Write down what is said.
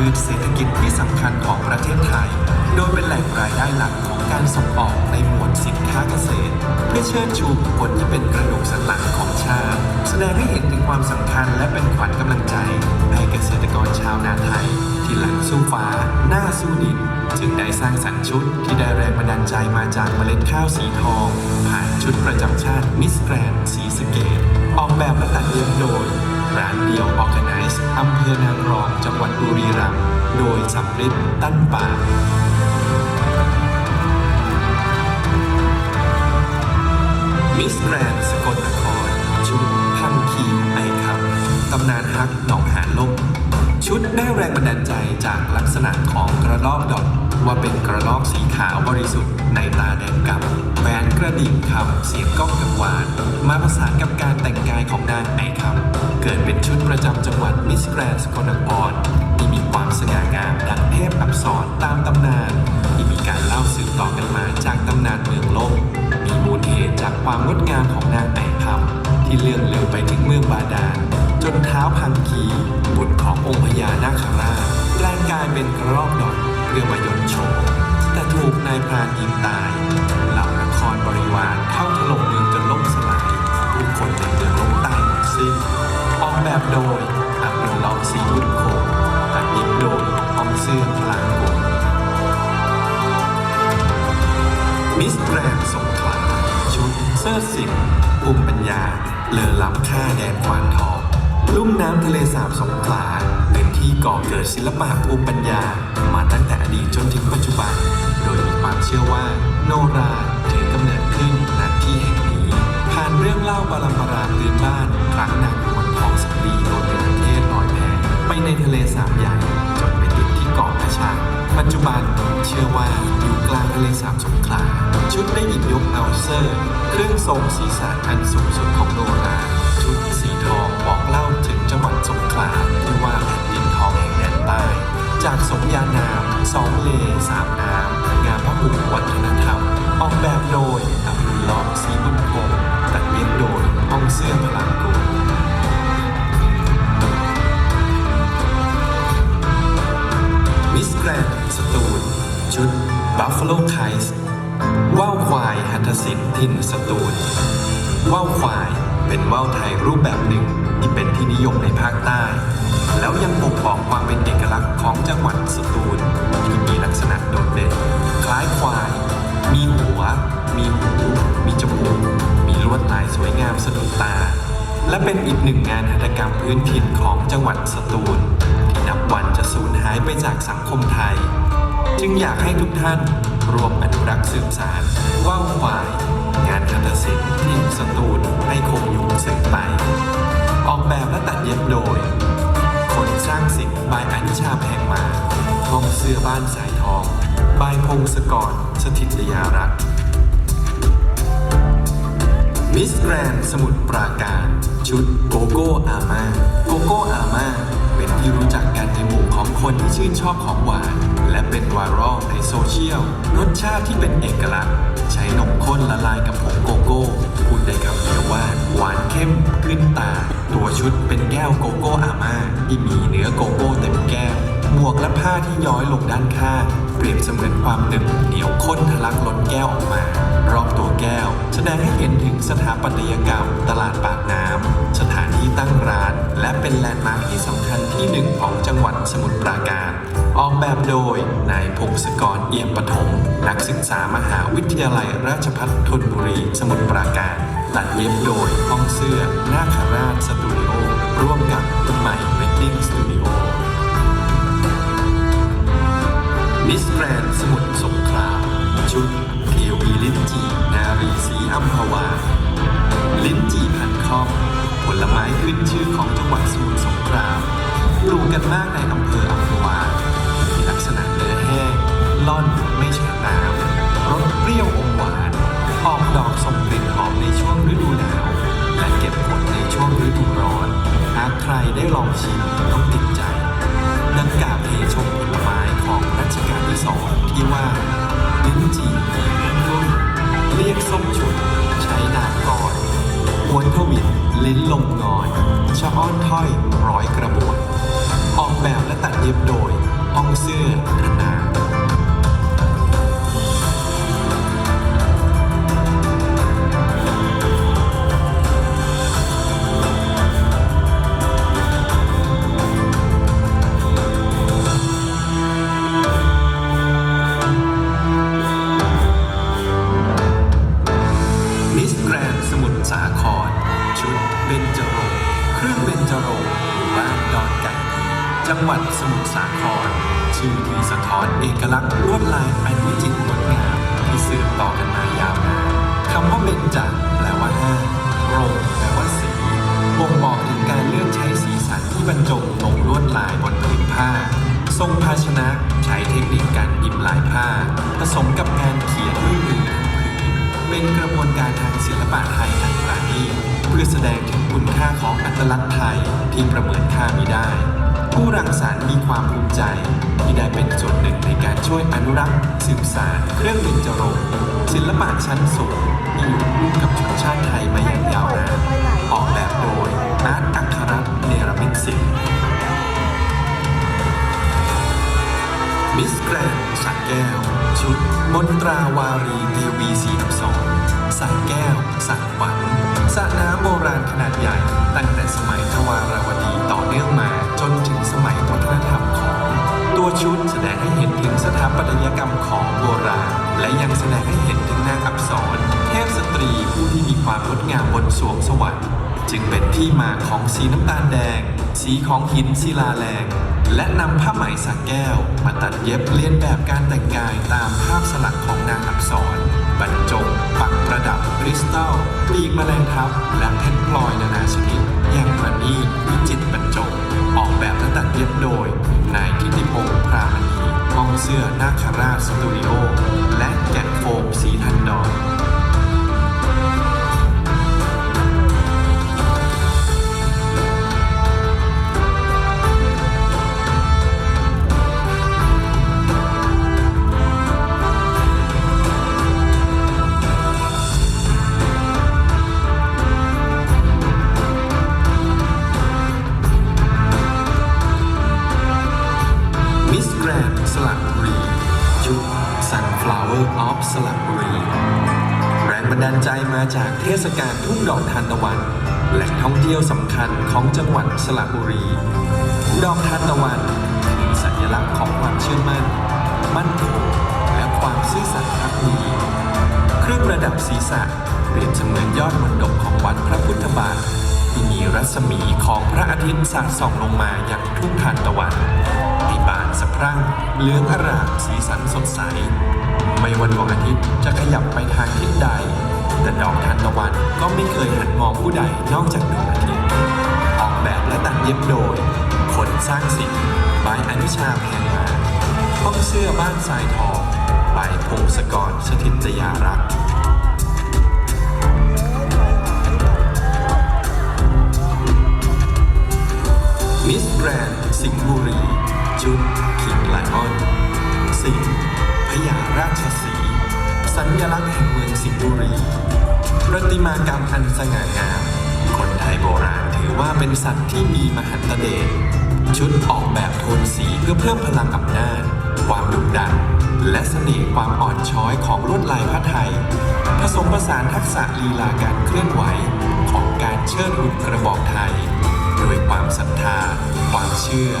พื้นเศรษฐกิจที่สำคัญของประเทศไทย โดยเป็นแหล่งรายได้หลักของการส่งออกในหมวดสินค้าเกษตร เพื่อเชิดชูบลที่เป็นกระดูกสันหลังของชาติ แสดงให้เห็นถึงความสำคัญและเป็นขวัญกำลังใจ ให้เกษตรกรชาวนาไทย ที่หลังสู้ฟ้า หน้าสู้ดิน จึงได้สร้างสรรค์ชุดที่ได้แรงบันดาลใจมาจากเมล็ดข้าวสีทอง ผ่านชุดประจำชาติมิสแกรนสีสเกตออกแบบและตัดเย็บโดยร้านเดียวออกกัน อำเภอนางรองจังหวัดบุรีรัมย์โดยสำริดตั้นป่ามิสแกรนสกลนครชุมพังคีไอคำตำนานฮักหนองหา ชุดได้แรงบันดาลใจจากลักษณะของกระรอกดอก ว่าเป็นกระรอกสีขาวบริสุทธิ์ในตาแดงกับแหวนกระดิ่งคำเสียงก้องกังวาน มาผสานกับการแต่งกายของนางไอคำเกิดเป็นชุดประจำจังหวัดมิสแกรนสกลนครที่มีความสง่างามดังเทพอับานยิงตาย เหล่านครบริวารเข้าถล่มเมืองจนล่มสลาย ผู้คนในเมืองล้มตายหมดสิ้นออกแบบโดยอับดุลลอฮ์ซีบุญโคตัดเย็บโดยองเสื้อพลางกุมิสแกรนด์สงขลาชุดเสื้อสินภูมิปัญญา เลอล้ำค่าแดนควานทอง ลุ่มน้ำทะเลสาบสงขลา เป็นที่ก่อเกิดศิลปะภูมิปัญญา มาตั้งแต่อดีตจนถึงปัจจุบัน โดยมีความเชื่อว่า โนราถือกำเนิดขึ้นณที่แห่งนี้ ผ่านเรื่องเล่าบาลัมปราพื้นบ้านครั้งนางนทองสำลีโดนเป็นเทศลอยแพไปในทะเลสาบใหญ่จนไปติดที่เกาะพะชาปัจจุบันเชื่อว่าอยู่กลางทะเลสาบสงขลาชุดได้หยิบยกเอาเซอร์ เครื่องทรงศีรษะอันสูงสุดของโนราชุดสีทอง จังหวัดสงขลาที่ว่าแผ่นดินทองแห่งแดนใต้ จากสมญานามสองเลสามน้ำงามพระหุวัฒนธรรม ออกแบบโดยอับดุลลอฮ์ซีบุญคงตัดเย็บโดยห้องเสื้อพลังกุลมิสแกรนสตูลชุดบัฟฟ a โลไคส์ว่าวควายหัตถศิลป์ถิ่นสตูลว่าวควายเป็นว่าวไทยรูปแบบหนึ่ง ที่เป็นที่นิยมในภาคใต้ แล้วยังบ่งบอกความเป็นเอกลักษณ์ของจังหวัดสตูลที่มีลักษณะโดดเด่น คล้ายควาย มีหัว มีหู มีจมูก มีลวดลายสวยงามสะดุดตา และเป็นอีกหนึ่งงานหัตถกรรมพื้นถิ่นของจังหวัดสตูลที่นับวันจะสูญหายไปจากสังคมไทย จึงอยากให้ทุกท่านร่วมอนุรักษ์สืบสารว่าวควาย สื้อบ้านสายทองบายพงศกรสถิตยารัตน์ มิสแกรนสมุทรปราการ ชุดโกโก้อาม่าโกโก้อาม่าเป็นที่รู้จักกันในหมู่ของคนที่ชื่นชอบของหวาน และเป็นไวรัลในโซเชียล รสชาติที่เป็นเอกลักษณ์ ใช้นมข้นละลายกับผงโกโก้พูดได้คำเดียวว่าหวานเข้มขึ้นตา ตัวชุดเป็นแก้วโกโก้อาม่าที่มีเนื้อโกโก้เต็มแก้วหมวกและผ้าที่ย้อยลงด้านข้าง เปรียบเสมือนความหนึบเหนียวข้นทะลักล้นแก้วออกมา รอบตัวแก้ว แสดงให้เห็นถึงสถาปัตยกรรม ตลาดปากน้ำสถานที่ตั้งร้าน และเป็นแลนด์มาร์คที่สำคัญที่หนึ่งของจังหวัดสมุทรปราการ ออกแบบโดยนายพงศกรเอี่ยมปฐมนักศึกษามหาวิทยาลัยราชภัฏธนบุรี สมุทรปราการ ตัดเย็บโดยห้องเสื้อนาคราชสตูดิโอร่วมกับคุณใหม่เวดดิ้งสตูดิโอ วงฤดูร้อน หากใครได้ลองชิมต้องติดใจดังกาเพชมผลไม้ของรัชกาลที่สองที่ว่าลิ้นจี่มีเรื่องรุ่นเรียกส้มฉุนใช้นางกรหวนทวินลิ้นลงงอนชะอ้อนถ้อยร้อยกระบวน ออกแบบและตัดเย็บโดยห้องเสื้อธนา รมหมู่บ้านดอนไก่ดีจังหวัดสมุทรสาคร ชื่อที่สะท้อนเอกลักษณ์ลวดลายอันวิจิตรงดงามที่สืบต่อกันมายาวนานคำว่าเบญจแปลว่าห้ารงแปลว่าสีบ่งบอกถึงการเลือกใช้สีสันที่บรรจงตรงลวดลายบนผืนผ้า ทรงภาชนะใช้เทคนิคการยิบลายผ้า ผสมกับงานเขียนด้วยมือ เป็นกระบวนการทางศิลปะไทยอันปราณีตเพื่อแสดงถึงคุณค่าของอัตลักษณ์ไทยที่ประเมินค่าไมิได้ ผู้รังสรรค์มีความภูมิใจ ที่ได้เป็นส่วนหนึ่งในการช่วยอนุรักษ์สืบสานเครื่องบินจรงศิลปะชั้นสูงที่อยู่คู่กับชนชาติไทยมาอย่างยาวนานออกแบบโดยอาร์ตอัครรัตน์เนรมิตศิลป์มิสแกรนสักแก้ว ชุดมนตราวารีเทวีสีอักษร สักแก้วสักหวันสระน้ำโบราณขนาดใหญ่ ตั้งแต่สมัยทวาราวดีต่อเนื่องมาจนถึงสมัยวัฒนธรรมของ ตัวชุดแสดงให้เห็นถึงสถาปัตยกรรมของโบราณ และยังแสดงให้เห็นถึงนางอักษรเทพสตรีผู้ที่มีความงดงามบนสวงสวรรค์จึงเป็นที่มาของสีน้ำตาลแดง สีของหินศิลาแรง และนำผ้าไหมสักแก้ว มาตัดเย็บเลียนแบบการแต่งกายตามภาพสลักของนางอักษร บรรจงปักประดับคริสตัลปีกแมลงทับและเพชรพลอยนานาชนิด รนสลับบุรีชุด Sunflower of สลับบุรี แรงบันดาลใจมาจากเทศกาลทุ่งดอกทานตะวัน แหล่งท่องเที่ยวสำคัญของจังหวัดสระบุรี ดอกทานตะวันคือสัญลักษณ์ของความเชื่อมั่น มั่นคงและความซื่อสัตย์พักดีเครื่องประดับศีรษะเปรียบเสมือนยอดมนดบของวัดพระพุทธบาท ที่มีรัศมีของพระอาทิตย์สาดส่องลงมายังทุ่งทานตะวันให้บานสะพรั่งเหลืองอร่ามสีสันสดใส ไม่ว่าดวงอาทิตย์จะขยับไปทางทิศใด แต่ดอกทานตะวันก็ไม่เคยหันมองผู้ใดนอกจากดวงอาทิตย์ออกแบบและตัดเย็บโดย คนสร้างสิ่งบายอนุชาแพงมาห้องเสื้อบ้านสายทองบายพงศกรสถิตยารักษ์ มากรรมอันสง่างาม คนไทยโบราณถือว่าเป็นสัตว์ที่มีมหันตเดช ชุดออกแบบโทนสีเพื่อเพิ่มพลังอำนาจ ความดุดัน และเสน่ห์ความอ่อนช้อยของลวดลายผ้าไทย ผสมผสานทักษะลีลาการเคลื่อนไหวของการเชิดหุ่นกระบอกไทยด้วยความศรัทธา ความเชื่อ